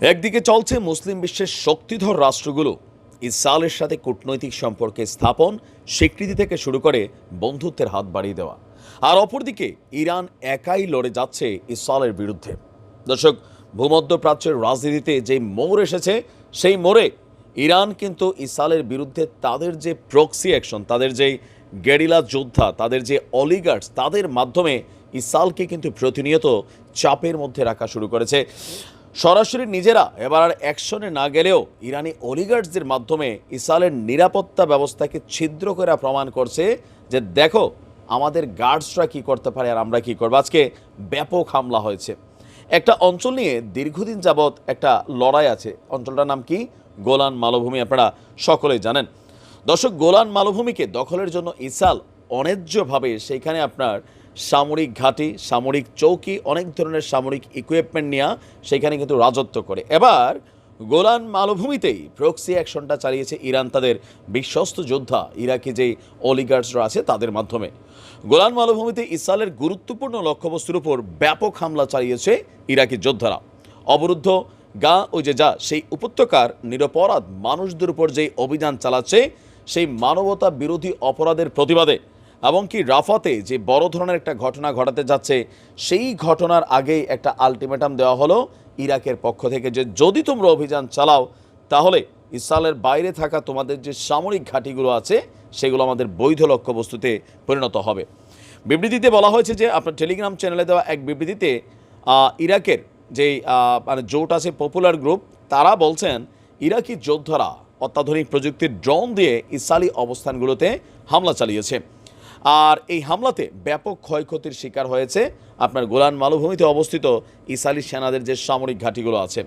একদিকে চলছে মুসলিম বিশ্বের শক্তিধর রাষ্ট্রগুলো। ইসরায়েলের সাথে কূটনৈতিক সম্পর্কে স্থাপন স্বীকৃতি থেকে শুরু করে বন্ধুত্বের হাত বাড়িয়ে দেওয়া। আর অপরদিকে ইরান একাই লড়ে যাচ্ছে ইসরায়েলের বিরুদ্ধে। দর্শক, ভূমধ্যপ্রাচ্যের রাজনীতিতে যে মোড় এসেছে, সেই মোড়ে ইরান কিন্তু ইসরায়েলের বিরুদ্ধে তাদের যে প্রক্সি অ্যাকশন তাদের যে গেরিলা যোদ্ধা, তাদের যে অলিগার্স তাদের মাধ্যমে ইসরায়েলকে কিন্তু প্রতিনিয়ত চাপের মধ্যে রাখা শুরু করেছে। সরাসরি নিজেরা এবার আর অ্যাকশনে না গেলেও ইরানি অলিগার্সদের মাধ্যমে ইসরায়েলের নিরাপত্তা ব্যবস্থাকে ছিদ্র করে প্রমাণ করছে যে দেখো, আমাদের গার্ডসরা কি করতে পারে আর আমরা কি করব। আজকে ব্যাপক হামলা হয়েছে। একটা অঞ্চল নিয়ে দীর্ঘদিন যাবৎ একটা লড়াই আছে। অঞ্চলটার নাম কি? গোলান মালভূমি, আপনারা সকলেই জানেন। দর্শক, গোলান মালভূমিকে দখলের জন্য ইসাল অন্যায্যভাবে সেইখানে আপনার সামরিক ঘাঁটি, সামরিক চৌকি, অনেক ধরনের সামরিক ইকুইপমেন্ট নেওয়া সেখানে কিন্তু রাজত্ব করে। এবার গোলান মালভূমিতেই প্রক্সি অ্যাকশনটা চালিয়েছে ইরান, তাদের বিশ্বস্ত যোদ্ধা, ইরাকি যেই অলিগার্সরা আছে তাদের মাধ্যমে। গোলান মালভূমিতে ইসরায়েলের গুরুত্বপূর্ণ লক্ষ্যবস্তুর উপর ব্যাপক হামলা চালিয়েছে ইরাকি যোদ্ধারা। অবরুদ্ধ গা ওই যে যা, সেই উপত্যকার নিরপরাধ মানুষদের উপর যেই অভিযান চালাচ্ছে, সেই মানবতা বিরোধী অপরাধের প্রতিবাদে এমনকি রাফাতে যে বড় ধরনের একটা ঘটনা ঘটাতে যাচ্ছে, সেই ঘটনার আগেই একটা আলটিমেটাম দেওয়া হলো ইরাকের পক্ষ থেকে যে যদি তোমরা অভিযান চালাও, তাহলে ইসরায়েলের বাইরে থাকা তোমাদের যে সামরিক ঘাঁটিগুলো আছে, সেগুলো আমাদের বৈধ লক্ষ্যবস্তুতে পরিণত হবে। বিবৃতিতে বলা হয়েছে যে আপনার টেলিগ্রাম চ্যানেলে দেওয়া এক বিবৃতিতে ইরাকের যেই মানে জোট আছে পপুলার গ্রুপ, তারা বলছেন, ইরাকি যোদ্ধারা অত্যাধুনিক প্রযুক্তির ড্রোন দিয়ে ইসরায়েলি অবস্থানগুলোতে হামলা চালিয়েছে। আর এই হামলাতে ব্যাপক ক্ষয়ক্ষতির শিকার হয়েছে আপনার গোলান মালভূমিতে অবস্থিত ইসরায়েলি সেনাদের যে সামরিক ঘাঁটিগুলো আছে।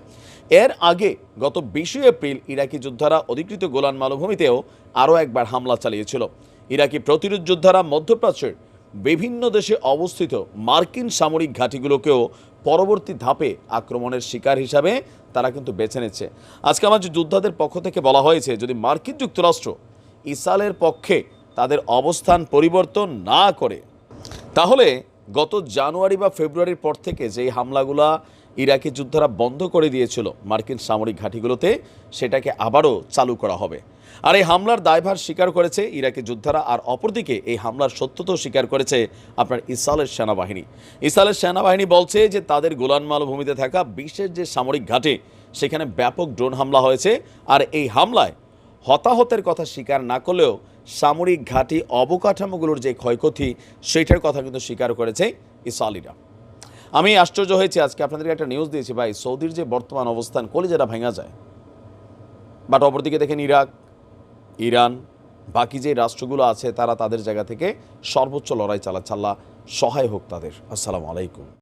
এর আগে গত বিশে এপ্রিল ইরাকি যোদ্ধারা অধিকৃত গোলান মালভূমিতেও আরও একবার হামলা চালিয়েছিল। ইরাকি প্রতিরোধ যোদ্ধারা মধ্যপ্রাচ্যের বিভিন্ন দেশে অবস্থিত মার্কিন সামরিক ঘাঁটিগুলোকেও পরবর্তী ধাপে আক্রমণের শিকার হিসাবে তারা কিন্তু বেছে নিচ্ছে। আজকে আমার যে যোদ্ধাদের পক্ষ থেকে বলা হয়েছে, যদি মার্কিন যুক্তরাষ্ট্র ইসরায়েলের পক্ষে তাদের অবস্থান পরিবর্তন না করে। তাহলে গত জানুয়ারি বা ফেব্রুয়ারির পর থেকে যেই হামলাগুলা ইরাকি যোদ্ধারা বন্ধ করে দিয়েছিল মার্কিন সামরিক ঘাঁটিগুলোতে, সেটাকে আবারও চালু করা হবে। আর এই হামলার দায়ভার স্বীকার করেছে ইরাকি যোদ্ধারা, আর অপরদিকে এই হামলার সত্যতাও স্বীকার করেছে আপনার ইসরায়েলের সেনাবাহিনী। ইসরায়েলের সেনাবাহিনী বলছে যে তাদের গোলান মালভূমিতে থাকা বিশ্বের যে সামরিক ঘাটে, সেখানে ব্যাপক ড্রোন হামলা হয়েছে, আর এই হামলায় হতাহতের কথা স্বীকার না করলেও সামরিক ঘাঁটি অবকাঠামোগুলোর যে ক্ষয়ক্ষতি, সেইটার কথা কিন্তু স্বীকার করেছে ইসরায়েলিরা। আমি আশ্চর্য হয়েছি, আজকে আপনাদেরকে একটা নিউজ দিয়েছি, ভাই, সৌদির যে বর্তমান অবস্থান, কলিজাটা ভেঙা যায়। বাট অপরদিকে দেখেন ইরাক, ইরান, বাকি যে রাষ্ট্রগুলো আছে, তারা তাদের জায়গা থেকে সর্বোচ্চ লড়াই চালাচ্ছে। আল্লাহ সহায় হোক তাদের। আসসালামু আলাইকুম।